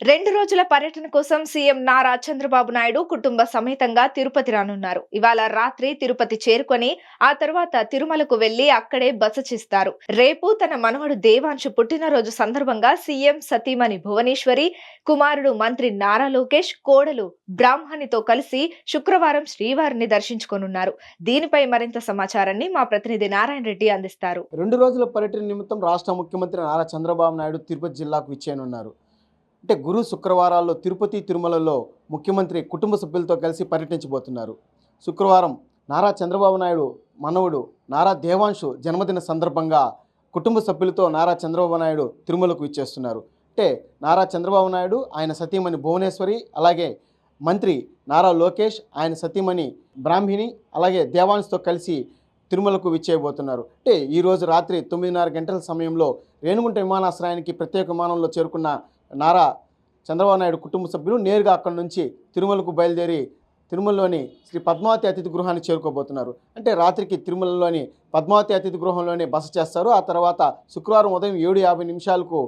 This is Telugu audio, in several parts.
రెండు రోజుల పర్యటన కోసం సీఎం నారా చంద్రబాబు నాయుడు కుటుంబ సమేతంగా తిరుపతి రానున్నారు. ఇవాళ రాత్రి తిరుపతి చేరుకొని ఆ తర్వాత తిరుమలకు వెళ్ళి అక్కడే బస చేస్తారు. రేపు తన మనవడు దేవాంశు పుట్టినరోజు సందర్భంగా సీఎం సతీమణి భువనేశ్వరి కుమారుడు మంత్రి నారా లోకేష్ కోడలు బ్రాహ్మణితో కలిసి శుక్రవారం శ్రీవారిని దర్శించుకోనున్నారు. దీనిపై మరింత సమాచారాన్ని మా ప్రతినిధి నారాయణ రెడ్డి అందిస్తారు. రెండు రోజుల పర్యటన నిమిత్తం రాష్ట్ర ముఖ్యమంత్రి నారా చంద్రబాబు నాయుడు తిరుపతి జిల్లాకు విచ్చేయనున్నారు. అంటే గురు శుక్రవారాల్లో తిరుపతి తిరుమలలో ముఖ్యమంత్రి కుటుంబ సభ్యులతో కలిసి పర్యటించబోతున్నారు. శుక్రవారం నారా చంద్రబాబు నాయుడు మనవుడు నారా దేవాంశు జన్మదిన సందర్భంగా కుటుంబ సభ్యులతో నారా చంద్రబాబు నాయుడు తిరుమలకు ఇచ్చేస్తున్నారు అంటే నారా చంద్రబాబు నాయుడు ఆయన సతీమణి భువనేశ్వరి అలాగే మంత్రి నారా లోకేష్ ఆయన సతీమణి బ్రాహ్మిణి అలాగే దేవాంశ్తో కలిసి తిరుమలకు విచ్చేయబోతున్నారు. అంటే ఈరోజు రాత్రి తొమ్మిదిన్నర గంటల సమయంలో రేణుగుంట విమానాశ్రయానికి ప్రత్యేక విమానంలో చేరుకున్న నారా చంద్రబాబు నాయుడు కుటుంబ సభ్యులు నేరుగా అక్కడి నుంచి తిరుమలకు బయలుదేరి తిరుమలలోని శ్రీ పద్మావతి అతిథి గృహాన్ని చేరుకోబోతున్నారు. అంటే రాత్రికి తిరుమలలోని పద్మావతి అతిథి గృహంలోనే బస చేస్తారు. ఆ తర్వాత శుక్రవారం ఉదయం ఏడు యాభై నిమిషాలకు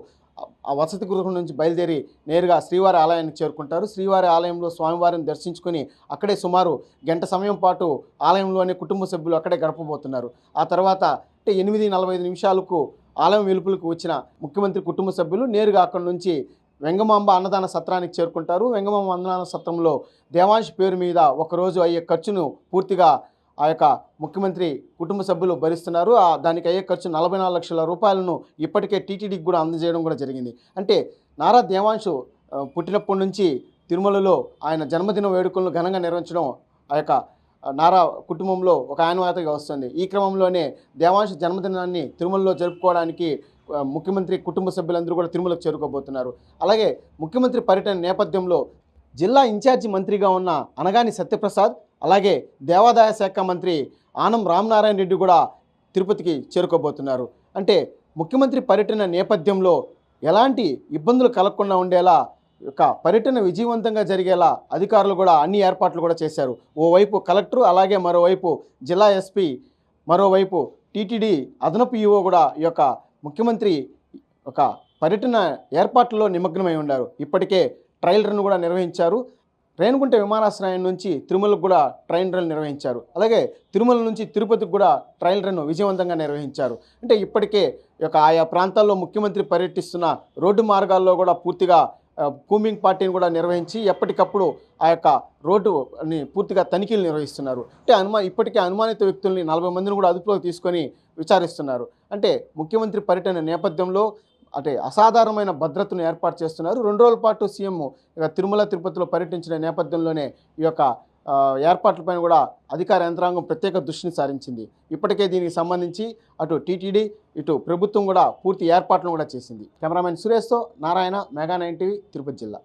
ఆ వసతి గృహం నుంచి బయలుదేరి నేరుగా శ్రీవారి ఆలయానికి చేరుకుంటారు. శ్రీవారి ఆలయంలో స్వామివారిని దర్శించుకొని అక్కడే సుమారు గంట సమయం పాటు ఆలయంలోనే కుటుంబ సభ్యులు అక్కడే గడపబోతున్నారు. ఆ తర్వాత అంటే ఎనిమిది నలభై నిమిషాలకు ఆలయం వెలుపులకు వచ్చిన ముఖ్యమంత్రి కుటుంబ సభ్యులు నేరుగా అక్కడి నుంచి వెంగమాంబ అన్నదాన సత్రానికి చేరుకుంటారు. వెంగమాంబ అన్నదాన సత్రంలో దేవాంశ్ పేరు మీద ఒకరోజు అయ్యే ఖర్చును పూర్తిగా ఆ యొక్క ముఖ్యమంత్రి కుటుంబ సభ్యులు భరిస్తున్నారు. ఆ దానికి అయ్యే ఖర్చు నలభై నాలుగు లక్షల రూపాయలను ఇప్పటికే టీటీడీకి కూడా అందజేయడం కూడా జరిగింది. అంటే నారా దేవాంశు పుట్టినప్పటి నుంచి తిరుమలలో ఆయన జన్మదిన వేడుకలను ఘనంగా నిర్వహించడం ఆ యొక్క ఆ, నారా కుటుంబంలో ఒక ఆనవాయితీగా వస్తుంది. ఈ క్రమంలోనే దేవాంశ జన్మదినాన్ని తిరుమలలో జరుపుకోవడానికి ముఖ్యమంత్రి కుటుంబ సభ్యులందరూ కూడా తిరుమలకు చేరుకోబోతున్నారు. అలాగే ముఖ్యమంత్రి పర్యటన నేపథ్యంలో జిల్లా ఇన్ఛార్జి మంత్రిగా ఉన్న అనగాని సత్యప్రసాద్ అలాగే దేవాదాయ శాఖ మంత్రి ఆనం రామనారాయణ రెడ్డి కూడా తిరుపతికి చేరుకోబోతున్నారు. అంటే ముఖ్యమంత్రి పర్యటన నేపథ్యంలో ఎలాంటి ఇబ్బందులు కలగకుండా ఉండేలా యొక్క పర్యటన విజయవంతంగా జరిగేలా అధికారులు కూడా అన్ని ఏర్పాట్లు కూడా చేశారు. ఓవైపు కలెక్టర్ అలాగే మరోవైపు జిల్లా ఎస్పీ మరోవైపు టీటీడీ అదనపు ఈఓ కూడా ఈ యొక్క ముఖ్యమంత్రి ఒక పర్యటన ఏర్పాట్లలో నిమగ్నమై ఉన్నారు ఇప్పటికే ట్రయల్ రన్ కూడా నిర్వహించారు. రేణుగుంట విమానాశ్రయం నుంచి తిరుమలకు కూడా ట్రైన్ రన్ నిర్వహించారు. అలాగే తిరుమల నుంచి తిరుపతికి కూడా ట్రయల్ రన్ విజయవంతంగా నిర్వహించారు. అంటే ఇప్పటికే యొక్క ఆయా ప్రాంతాల్లో ముఖ్యమంత్రి పర్యటిస్తున్న రోడ్డు మార్గాల్లో కూడా పూర్తిగా కూమింగ్ పార్టీని కూడా నిర్వహించి ఎప్పటికప్పుడు ఆ యొక్క రోడ్డుని పూర్తిగా తనిఖీలు నిర్వహిస్తున్నారు. అంటే అనుమా ఇప్పటికే అనుమానిత వ్యక్తుల్ని నలభై మందిని కూడా అదుపులోకి తీసుకొని విచారిస్తున్నారు. అంటే ముఖ్యమంత్రి పర్యటన నేపథ్యంలో అంటే అసాధారణమైన భద్రతను ఏర్పాటు చేస్తున్నారు. రెండు రోజుల పాటు సీఎం తిరుమల తిరుపతిలో పర్యటించిన నేపథ్యంలోనే ఈ యొక్క ఏర్పాట్లపైన కూడా అధికార యంత్రాంగం ప్రత్యేక దృష్టిని సారించింది. ఇప్పటికే దీనికి సంబంధించి అటు టీటీడీ ఇటు ప్రభుత్వం కూడా పూర్తి ఏర్పాట్లను కూడా చేసింది. Cameraman సురేష్తో Narayana mega nine TV Tirupati జిల్లా.